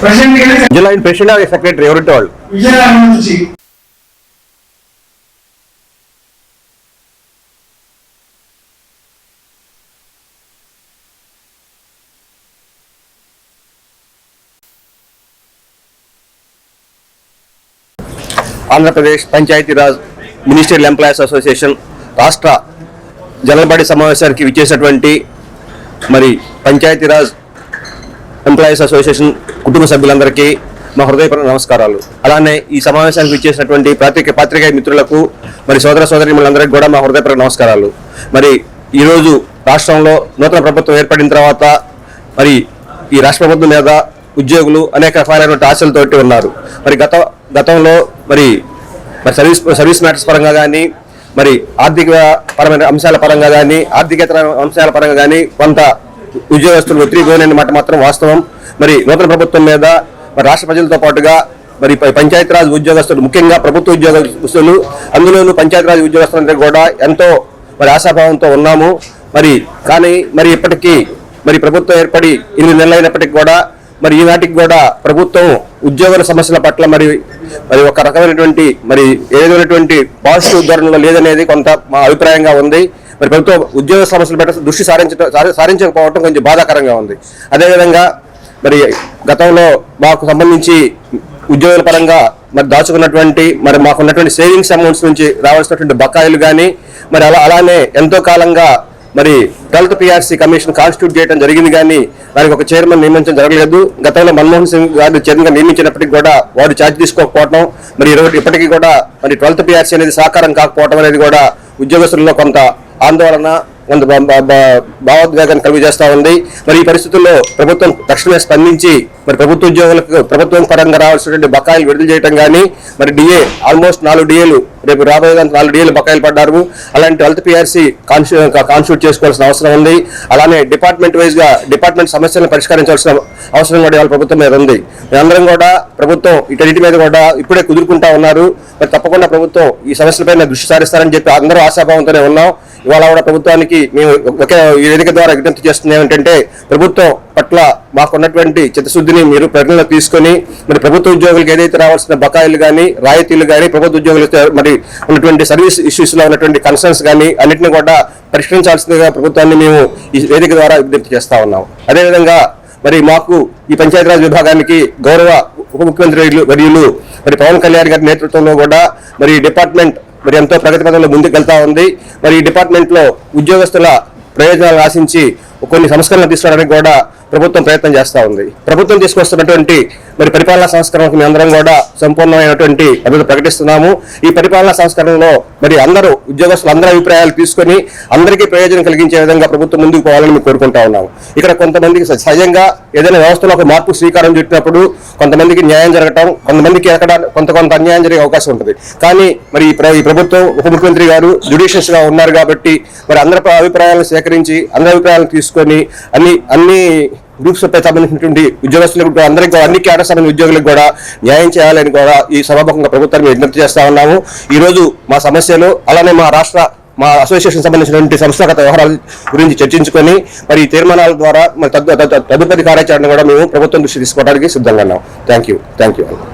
President గారి president secretary ఎవరింటి వాళ్ళు? విజయనగరం నుంచి Andhra Pradesh Panchayati Raj ministerial employees association రాష్ట్ర జనబడి సమావేశానికి విచ్చేసినటువంటి మరి పంచాయతీరాజ్ ఎంప్లాయీస్ అసోసియేషన్ కుటుంబ సభ్యులందరికీ మా హృదయపూర్వక నమస్కారాలు. అలానే ఈ సమావేశానికి ఇచ్చేసినటువంటి పాత్రిక పాత్రికేయ మిత్రులకు మరి సోదర సోదరిములందరికీ కూడా మా హృదయపూర్వక నమస్కారాలు. మరి ఈరోజు రాష్ట్రంలో నూతన ప్రభుత్వం ఏర్పడిన తర్వాత మరి ఈ రాష్ట్ర ప్రభుత్వం మీద ఉద్యోగులు అనేక రకాలైనటువంటి ఆశలతోటి ఉన్నారు. మరి గత గతంలో మరి మరి సర్వీస్ సర్వీస్ మ్యాటర్స్ పరంగా కానీ మరి ఆర్థిక పరమైన అంశాల పరంగా కానీ ఆర్థికేతర అంశాల పరంగా కానీ కొంత ఉద్యోగస్తులు వ్యతిరేకమైన మాట మాత్రం వాస్తవం. మరి నూతన ప్రభుత్వం మీద మరి రాష్ట్ర ప్రజలతో పాటుగా మరి ప- పంచాయతీరాజ్ ఉద్యోగస్తులు ముఖ్యంగా ప్రభుత్వ ఉద్యోగస్తులు అందులోనూ పంచాయతీరాజ్ ఉద్యోగస్తులందరూ కూడా ఎంతో మరి ఆశాభావంతో ఉన్నాము. మరి కానీ మరి ఇప్పటికీ మరి ప్రభుత్వం ఏర్పడి ఎనిమిది నెలలు అయినప్పటికీ కూడా మరి ఈనాటికి కూడా ప్రభుత్వం ఉద్యోగుల సమస్యల పట్ల మరి మరి ఒక రకమైనటువంటి మరి ఏదైనటువంటి పాజిటివ్ ధోరణిలో లేదనేది కొంత మా అభిప్రాయంగా ఉంది. మరి ప్రభుత్వం ఉద్యోగ సమస్యల పట్ల దృష్టి సారించడం సారించకపోవటం సారించకపోవడం కొంచెం బాధాకరంగా ఉంది. అదేవిధంగా మరి గతంలో మాకు సంబంధించి ఉద్యోగుల పరంగా మరి దాచుకున్నటువంటి మరి మాకున్నటువంటి సేవింగ్స్ అమౌంట్స్ నుంచి రావాల్సినటువంటి బకాయిలు కానీ మరి అలా అలానే ఎంతో కాలంగా మరి ట్వెల్త్ పిఆర్సీ కమిషన్ కాన్స్టిట్యూట్ చేయడం జరిగింది కానీ దానికి ఒక చైర్మన్ నియమించడం జరగలేదు. గతంలో మన్మోహన్ సింగ్ గారు చైర్మన్గా నియమించినప్పటికీ కూడా వారు ఛార్జ్ తీసుకోకపోవడం మరి ఇప్పటికీ కూడా మరి ట్వెల్త్ పిఆర్సీ అనేది సాకారం కాకపోవడం అనేది కూడా ఉద్యోగస్తుల్లో కొంత ఆందోళన భావోద్వేగాన్ని కలుగు చేస్తూ ఉంది. మరి ఈ పరిస్థితుల్లో ప్రభుత్వం తక్షణమే స్పందించి మరి ప్రభుత్వ ఉద్యోగులకు ప్రభుత్వం పరంగా రావాల్సినటువంటి బకాయిలు విడుదల చేయడం కానీ మరి డిఏ ఆల్మోస్ట్ నాలుగు డిఏలు రేపు రాబోయే నాలుగు డిఏలు బకాయిలు పడ్డారు. అలాంటి హెల్త్ పిఆర్సీ కాన్స్టిట్యూట్ చేసుకోవాల్సిన అవసరం ఉంది. అలానే డిపార్ట్మెంట్ వైజ్గా డిపార్ట్మెంట్ సమస్యలను పరిష్కరించాల్సిన అవసరం కూడా ఇవాళ ప్రభుత్వం మీద ఉంది. అందరం కూడా ప్రభుత్వం ఇటన్నిటి మీద కూడా ఇప్పుడే కుదురుకుంటా ఉన్నారు. మరి తప్పకుండా ప్రభుత్వం ఈ సమస్యలపైన దృష్టి సారిస్తారని చెప్పి అందరూ ఆశాభావంతోనే ఉన్నాం. ఇవాళ కూడా ప్రభుత్వానికి మేము ఒకే ఈ వేదిక ద్వారా విజ్ఞప్తి చేస్తుంది ఏమిటంటే ప్రభుత్వం పట్ల మాకున్నటువంటి చిత్తశుద్ధిని మీరు పరిగణలో తీసుకొని మరి ప్రభుత్వ ఉద్యోగులకు ఏదైతే రావాల్సిన బకాయిలు కానీ రాయితీలు కానీ ప్రభుత్వ ఉద్యోగులు మరి ఉన్నటువంటి సర్వీస్ ఇష్యూస్లో ఉన్నటువంటి కన్సర్న్స్ కానీ అన్నింటిని కూడా పరిష్కరించాల్సిందిగా ప్రభుత్వాన్ని మేము ఈ వేదిక ద్వారా విజ్ఞప్తి చేస్తా ఉన్నాం. అదేవిధంగా మరి మాకు ఈ పంచాయతీరాజ్ విభాగానికి గౌరవ ఉప ముఖ్యమంత్రి వర్యులు- మరి పవన్ కళ్యాణ్ గారి నేతృత్వంలో కూడా మరి డిపార్ట్మెంట్ మరి ఎంతో ప్రగతి పథంలో ముందుకు వెళ్తా ఉంది. మరి ఈ డిపార్ట్మెంట్లో ఉద్యోగస్తుల ప్రయోజనాలు ఆశించి కొన్ని సంస్కరణలు తీసుకురావడానికి కూడా ప్రభుత్వం ప్రయత్నం చేస్తూ ఉంది. ప్రభుత్వం తీసుకొస్తున్నటువంటి మరి పరిపాలనా సంస్కరణకు మేము అందరం కూడా సంపూర్ణమైనటువంటి అభివృద్ధి ప్రకటిస్తున్నాము. ఈ పరిపాలనా సంస్కరణలో మరి అందరూ ఉద్యోగస్తులు అందరి అభిప్రాయాలు తీసుకొని అందరికీ ప్రయోజనం కలిగించే విధంగా ప్రభుత్వం ముందుకు పోవాలని మేము కోరుకుంటా ఉన్నాము. ఇక్కడ కొంతమందికి సహజంగా ఏదైనా వ్యవస్థలో ఒక మార్పు శ్రీకారం చుట్టినప్పుడు కొంతమందికి న్యాయం జరగటం కొంతమందికి ఎక్కడ కొంత కొంత అన్యాయం జరిగే అవకాశం ఉంటుంది. కానీ మరి ఈ ప్ర- ఈ ప్రభుత్వం ఉప ముఖ్యమంత్రి గారు జుడిషియస్గా ఉన్నారు కాబట్టి మరి అందరి అభిప్రాయాలను సేకరించి అందరి అభిప్రాయాలను తీసుకొని అన్ని అన్ని గ్రూప్స్ సంబంధించినటువంటి ఉద్యోగస్తులకు కూడా అందరికీ కూడా అన్ని కేటర్ సంబంధించిన ఉద్యోగులకు కూడా న్యాయం చేయాలని కూడా ఈ సభాముఖంగా ప్రభుత్వాన్ని విజ్ఞప్తి చేస్తా ఉన్నాము. ఈ రోజు మా సమస్యలు అలానే మా రాష్ట్ర మా అసోసియేషన్ సంబంధించినటువంటి సంస్థాగత వ్యవహారాల గురించి చర్చించుకొని మరి ఈ తీర్మానాల ద్వారా మరి తదుపరి కార్యాచరణ కూడా మేము ప్రభుత్వం దృష్టి తీసుకోవడానికి సిద్ధంగా ఉన్నాం. Thank you thank you